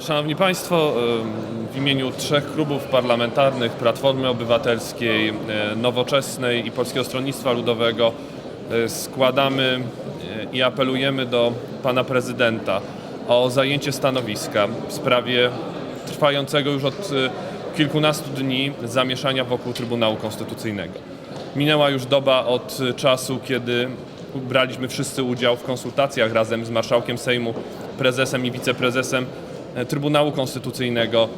Szanowni Państwo, w imieniu trzech klubów parlamentarnych Platformy Obywatelskiej, Nowoczesnej i Polskiego Stronnictwa Ludowego składamy e, i apelujemy do Pana Prezydenta o zajęcie stanowiska w sprawie trwającego już od e, kilkunastu dni zamieszania wokół Trybunału Konstytucyjnego. Minęła już doba od czasu, kiedy braliśmy wszyscy udział w konsultacjach razem z marszałkiem Sejmu, prezesem i wiceprezesem Trybunału Konstytucyjnego.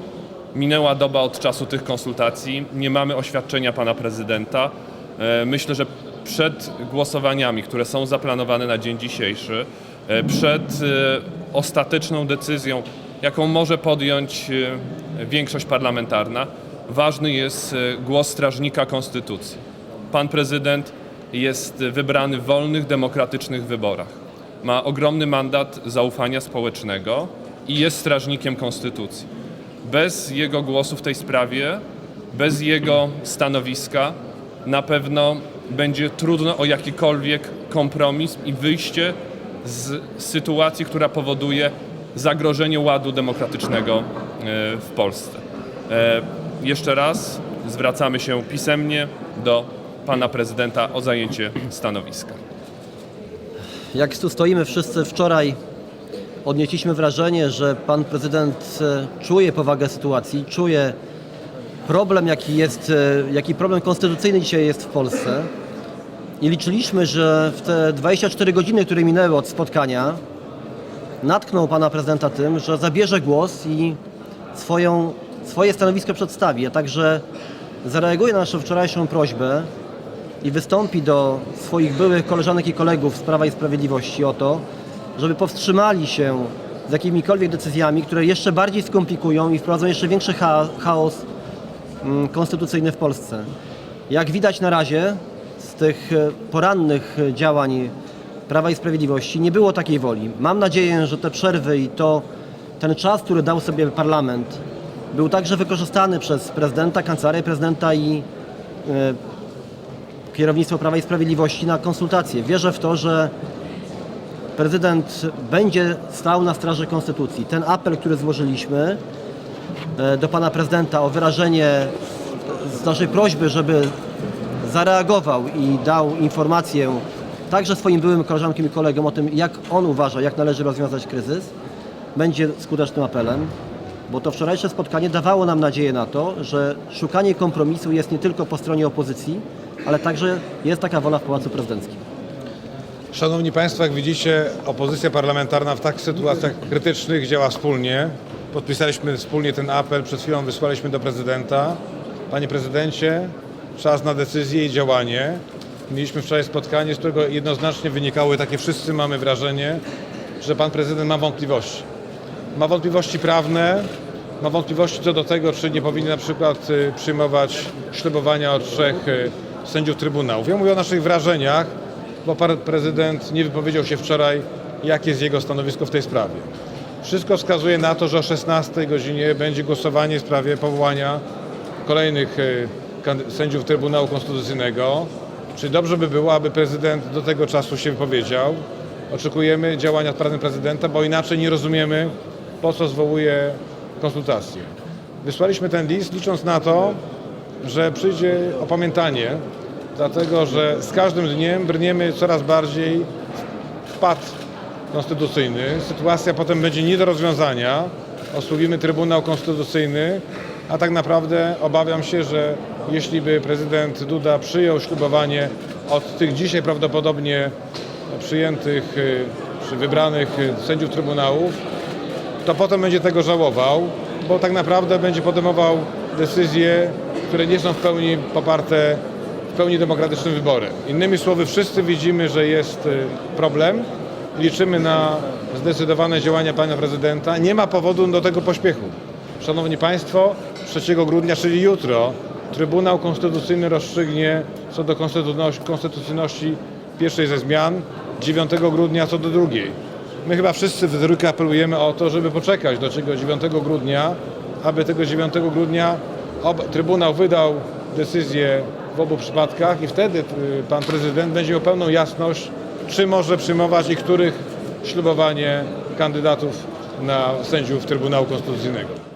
Minęła doba od czasu tych konsultacji. Nie mamy oświadczenia pana prezydenta. E, Myślę, że przed głosowaniami, które są zaplanowane na dzień dzisiejszy, e, przed e, ostateczną decyzją, jaką może podjąć e, większość parlamentarna, ważny jest e, głos strażnika konstytucji. Pan prezydent jest wybrany w wolnych, demokratycznych wyborach. Ma ogromny mandat zaufania społecznego i jest strażnikiem konstytucji. Bez jego głosu w tej sprawie, bez jego stanowiska na pewno będzie trudno o jakikolwiek kompromis i wyjście z sytuacji, która powoduje zagrożenie ładu demokratycznego e, w Polsce. E, Jeszcze raz zwracamy się pisemnie do pana prezydenta o zajęcie stanowiska. Jak tu stoimy wszyscy wczoraj, odnieśliśmy wrażenie, że pan prezydent e, czuje powagę sytuacji, czuje problem, jaki jest, e, jaki problem konstytucyjny dzisiaj jest w Polsce. I liczyliśmy, że w te 24 godziny, które minęły od spotkania, natknął pana prezydenta tym, że zabierze głos i swoją, swoje stanowisko przedstawi, a także zareaguje na naszą wczorajszą prośbę i wystąpi do swoich byłych koleżanek i kolegów z Prawa i Sprawiedliwości o to, żeby powstrzymali się z jakimikolwiek decyzjami, które jeszcze bardziej skomplikują i wprowadzą jeszcze większy cha- chaos mm, konstytucyjny w Polsce. Jak widać na razie z tych e, porannych działań Prawa i Sprawiedliwości nie było takiej woli. Mam nadzieję, że te przerwy i to ten czas, który dał sobie parlament, był także wykorzystany przez prezydenta, kancelarię prezydenta i e, kierownictwo Prawa i Sprawiedliwości na konsultacje. Wierzę w to, że prezydent będzie stał na straży konstytucji. Ten apel, który złożyliśmy e, do pana prezydenta o wyrażenie z naszej prośby, żeby zareagował i dał informację także swoim byłym koleżankom i kolegom o tym, jak on uważa, jak należy rozwiązać kryzys, będzie skutecznym apelem, bo to wczorajsze spotkanie dawało nam nadzieję na to, że szukanie kompromisu jest nie tylko po stronie opozycji, ale także jest taka wola w Pałacu Prezydenckim. Szanowni Państwo, jak widzicie, opozycja parlamentarna w takich sytuacjach krytycznych działa wspólnie. Podpisaliśmy wspólnie ten apel, przed chwilą wysłaliśmy do prezydenta. Panie prezydencie, czas na decyzję i działanie. Mieliśmy wczoraj spotkanie, z którego jednoznacznie wynikały takie wszyscy mamy wrażenie, że pan prezydent ma wątpliwości. Ma wątpliwości prawne, ma wątpliwości co do tego, czy nie powinien na przykład y, przyjmować ślubowania od trzech y, sędziów Trybunałów. Ja mówię o naszych wrażeniach, bo prezydent nie wypowiedział się wczoraj, jakie jest jego stanowisko w tej sprawie. Wszystko wskazuje na to, że o 16 godzinie będzie głosowanie w sprawie powołania kolejnych kandy- sędziów Trybunału Konstytucyjnego. Czyli dobrze by było, aby prezydent do tego czasu się wypowiedział. Oczekujemy działania panem prezydenta, bo inaczej nie rozumiemy, po co zwołuje konsultacje. Wysłaliśmy ten list licząc na to, że przyjdzie opamiętanie, dlatego że z każdym dniem brniemy coraz bardziej w pad konstytucyjny. Sytuacja potem będzie nie do rozwiązania. Osługimy Trybunał Konstytucyjny, a tak naprawdę obawiam się, że jeśli by prezydent Duda przyjął ślubowanie od tych dzisiaj prawdopodobnie przyjętych y, czy wybranych y, sędziów Trybunałów, to potem będzie tego żałował, bo tak naprawdę będzie podejmował decyzje, które nie są w pełni poparte pełni demokratycznym wyborem. Innymi słowy, wszyscy widzimy, że jest y, problem. Liczymy na zdecydowane działania pana prezydenta. Nie ma powodu do tego pośpiechu. Szanowni Państwo, 3 grudnia, czyli jutro, Trybunał Konstytucyjny rozstrzygnie co do konstytucyjności- pierwszej ze zmian, 9 grudnia co do drugiej. My chyba wszyscy w trójkę apelujemy o to, żeby poczekać do tego 9 grudnia, aby tego 9 grudnia Trybunał wydał decyzję w obu przypadkach i wtedy y, pan prezydent będzie miał pełną jasność, czy może przyjmować i których ślubowanie kandydatów na sędziów Trybunału Konstytucyjnego.